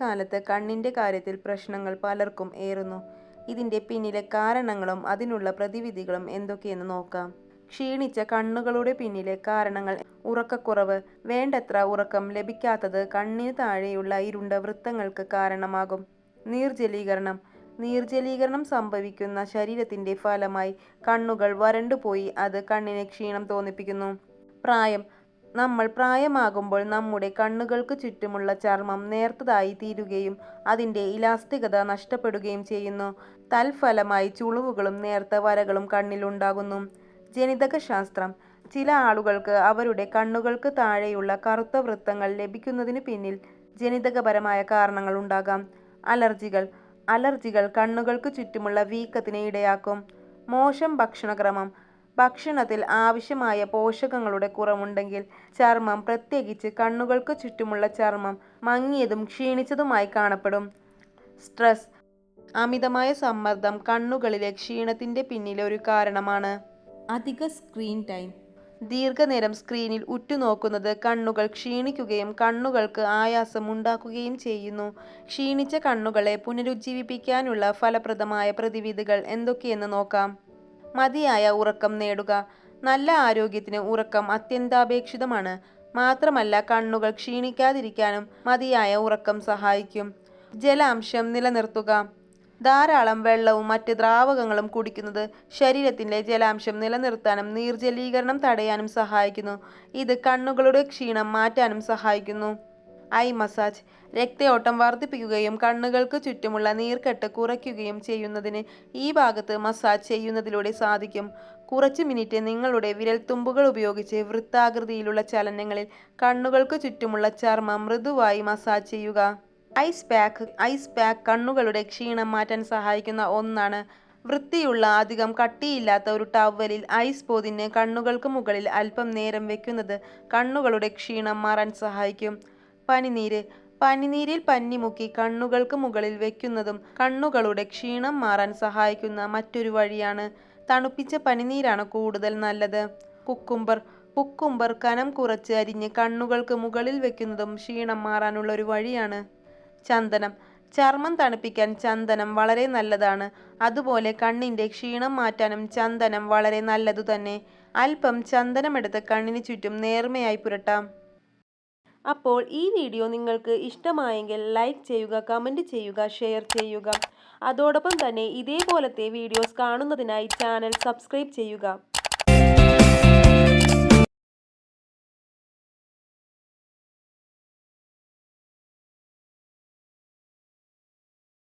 കാലത്ത് കണ്ണിന്റെ കാര്യത്തിൽ പ്രശ്നങ്ങൾ പലർക്കും ഏറുന്നു. ഇതിന്റെ പിന്നിലെ കാരണങ്ങളും അതിനുള്ള പ്രതിവിധികളും എന്തൊക്കെയെന്ന് നോക്കാം. ക്ഷീണിച്ച കണ്ണുകളുടെ പിന്നിലെ കാരണങ്ങൾ ഉറക്കക്കുറവ്. വേണ്ടത്ര ഉറക്കം ലഭിക്കാത്തത് കണ്ണിന് താഴെയുള്ള ഇരുണ്ട വൃത്തങ്ങൾക്ക് കാരണമാകും. നീർജലീകരണം നീർജലീകരണം സംഭവിക്കുന്ന ശരീരത്തിന്റെ ഫലമായി കണ്ണുകൾ വരണ്ടുപോയി അത് കണ്ണിന് ക്ഷീണം തോന്നിപ്പിക്കുന്നു. പ്രായം. നമ്മൾ പ്രായമാകുമ്പോൾ നമ്മുടെ കണ്ണുകൾക്ക് ചുറ്റുമുള്ള ചർമ്മം നേർത്തതായി തീരുകയും അതിന്റെ ഇലാസ്തികത നഷ്ടപ്പെടുകയും ചെയ്യുന്നു. തൽഫലമായി ചുളിവുകളും നേർത്ത വരകളും കണ്ണിലുണ്ടാകുന്നു ജനിതക ശാസ്ത്രം ചില ആളുകൾക്ക് അവരുടെ കണ്ണുകൾക്ക് താഴെയുള്ള കറുത്ത വൃത്തങ്ങൾ ലഭിക്കുന്നതിന് പിന്നിൽ ജനിതകപരമായ കാരണങ്ങൾ ഉണ്ടാകാം. അലർജികൾ. അലർജികൾ കണ്ണുകൾക്ക് ചുറ്റുമുള്ള വീക്കത്തിന് ഇടയാക്കും. മോശം ഭക്ഷണക്രമം. ഭക്ഷണത്തിൽ ആവശ്യമായ പോഷകങ്ങളുടെ കുറവുണ്ടെങ്കിൽ ചർമ്മം പ്രത്യേകിച്ച് കണ്ണുകൾക്ക് ചുറ്റുമുള്ള ചർമ്മം മങ്ങിയതും ക്ഷീണിച്ചതുമായി കാണപ്പെടും. സ്ട്രെസ്. അമിതമായ സമ്മർദ്ദം കണ്ണുകളിലെ ക്ഷീണത്തിന്റെ പിന്നിലെ ഒരു കാരണമാണ്. അധിക സ്ക്രീൻ ടൈം. ദീർഘനേരം സ്ക്രീനിൽ ഉറ്റുനോക്കുന്നത് കണ്ണുകൾ ക്ഷീണിക്കുകയും കണ്ണുകൾക്ക് ആയാസം ഉണ്ടാക്കുകയും ചെയ്യുന്നു. ക്ഷീണിച്ച കണ്ണുകളെ പുനരുജ്ജീവിപ്പിക്കാനുള്ള ഫലപ്രദമായ പ്രതിവിധികൾ എന്തൊക്കെയെന്ന് നോക്കാം. മതിയായ ഉറക്കം നേടുക. നല്ല ആരോഗ്യത്തിന് ഉറക്കം അത്യന്താപേക്ഷിതമാണ്. മാത്രമല്ല കണ്ണുകൾ ക്ഷീണിക്കാതിരിക്കാനും മതിയായ ഉറക്കം സഹായിക്കും. ജലാംശം നിലനിർത്തുക. ധാരാളം വെള്ളവും മറ്റ് ദ്രാവകങ്ങളും കുടിക്കുന്നത് ശരീരത്തിന്റെ ജലാംശം നിലനിർത്താനും നീർജലീകരണം തടയാനും സഹായിക്കുന്നു. ഇത് കണ്ണുകളുടെ ക്ഷീണം മാറ്റാനും സഹായിക്കുന്നു. Eye massage. രക്തയോട്ടം വർദ്ധിപ്പിക്കുകയും കണ്ണുകൾക്ക് ചുറ്റുമുള്ള നീർക്കെട്ട് കുറയ്ക്കുകയും ചെയ്യുന്നതിന് ഈ ഭാഗത്ത് മസാജ് ചെയ്യുന്നതിലൂടെ സാധിക്കും. കുറച്ച് മിനിറ്റ് നിങ്ങളുടെ വിരൽത്തുമ്പുകൾ ഉപയോഗിച്ച് വൃത്താകൃതിയിലുള്ള ചലനങ്ങളിൽ കണ്ണുകൾക്ക് ചുറ്റുമുള്ള ചർമ്മം മൃദുവായി മസാജ് ചെയ്യുക. Ice pack. ഐസ് പാക്ക് കണ്ണുകളുടെ ക്ഷീണം മാറ്റാൻ സഹായിക്കുന്ന ഒന്നാണ്. വൃത്തിയുള്ള അധികം കട്ടിയില്ലാത്ത ഒരു ടവലിൽ ഐസ് പോതിന് കണ്ണുകൾക്ക് മുകളിൽ അല്പം നേരം വെക്കുന്നത് കണ്ണുകളുടെ ക്ഷീണം മാറാൻ സഹായിക്കും. പനിനീര്. പനിനീരിൽ പന്നിമുക്കി കണ്ണുകൾക്ക് മുകളിൽ വെക്കുന്നതും കണ്ണുകളുടെ ക്ഷീണം മാറാൻ സഹായിക്കുന്ന മറ്റൊരു വഴിയാണ്. തണുപ്പിച്ച പനിനീരാണ് കൂടുതൽ നല്ലത്. കുക്കുംബർ. കുക്കുംബർ കനം കുറച്ച് അരിഞ്ഞ് കണ്ണുകൾക്ക് മുകളിൽ വെക്കുന്നതും ക്ഷീണം മാറാനുള്ള ഒരു വഴിയാണ്. ചന്ദനം. ചർമ്മം തണുപ്പിക്കാൻ ചന്ദനം വളരെ നല്ലതാണ്. അതുപോലെ കണ്ണിന്റെ ക്ഷീണം മാറ്റാനും ചന്ദനം വളരെ നല്ലതു തന്നെ അല്പം ചന്ദനമെടുത്ത് കണ്ണിന് ചുറ്റും നേർമയായി പുരട്ടാം. അപ്പോൾ ഈ വീഡിയോ നിങ്ങൾക്ക് ഇഷ്ടമായെങ്കിൽ ലൈക്ക് ചെയ്യുക കമന്റ് ചെയ്യുക ഷെയർ ചെയ്യുക. അതോടൊപ്പം തന്നെ ഇതേപോലത്തെ വീഡിയോസ് കാണുന്നതിനായി ചാനൽ സബ്സ്ക്രൈബ് ചെയ്യുക.